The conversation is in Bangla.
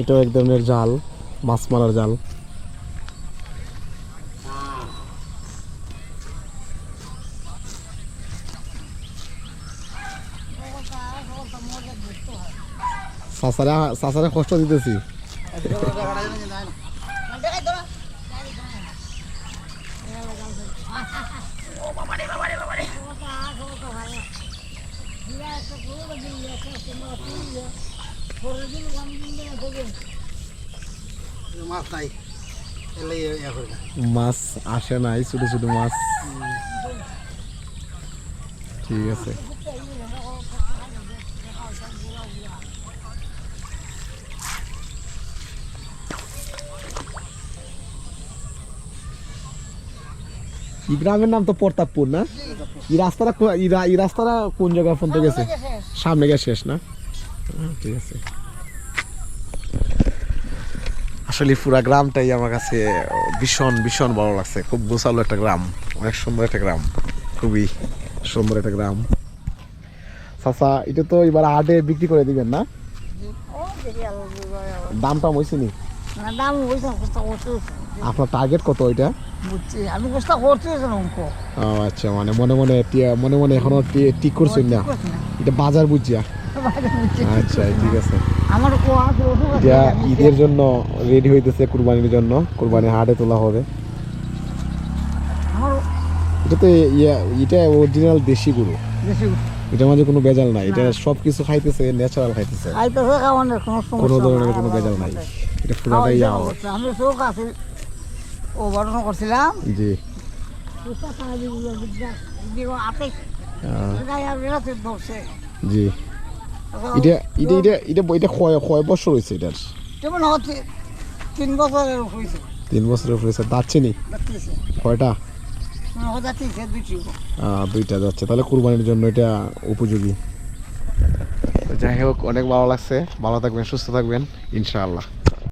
এটাও এক ধরনের জাল মাছ মারার জাল। সাসারা কষ্ট দিতেছি। মাছ নাই। আসে নাই ছোট ছোট মাছ। ঠিক আছে। এই গ্রামের নাম তো প্রতাপপুর না? এই রাস্তাটা এই রাস্তাটা কোন জায়গায় পর্যন্ত গেছে? সামনে গিয়ে শেষ না? ঠিক আছে। আসলে পুরা গ্রামটাই আমার কাছে ভীষণ ভীষণ ভালো লাগছে। খুব গোছালো একটা গ্রাম অনেক সুন্দর একটা গ্রাম খুবই সুন্দর একটা গ্রাম। চাচা এটা তো এবার হাটে বিক্রি করে দিবেন না? দামটা হয়েছে নি দাম আপনার টার্গেট কত ওইটা বুঝছি আমি ও আচ্ছা মানে মনে মনে মনে মনে এখনও ঠিক করছেন না? এটা বাজার বুঝিয়া আচ্ছা ঠিক আছে। আমার এটা ঈদের জন্য রেডি হইতেছে কুরবানির জন্য। কুরবানি হাটে তোলা হবে। আমার এটা তো এটা অরিজিনাল দেশি গরু। বেশি এটার মাঝে কোনো বেজাল নাই। এটা সব কিছু খাইতেছে ন্যাচারাল খাইতেছে। কোনো ধরনের কোনো বেজাল নাই। বাসায়। এটা পুরোটাই খাওয়াইতে আমি চোখ আছে ও বর্ণনা করছিলাম জি। এটা এটা এটা এটা এটা কয় কয় বছর হয়েছে এটার। যেমন হচ্ছে তিন বছরের হয়েছে। তিন বছরের হয়েছে দাচ্ছে নি? কয়টা? আহ, দুইটা। যাচ্ছে তাহলে কুরবানির জন্য এটা উপযোগী। যাই হোক অনেক ভালো লাগছে। ভালো থাকবেন সুস্থ থাকবেন ইনশাআল্লাহ।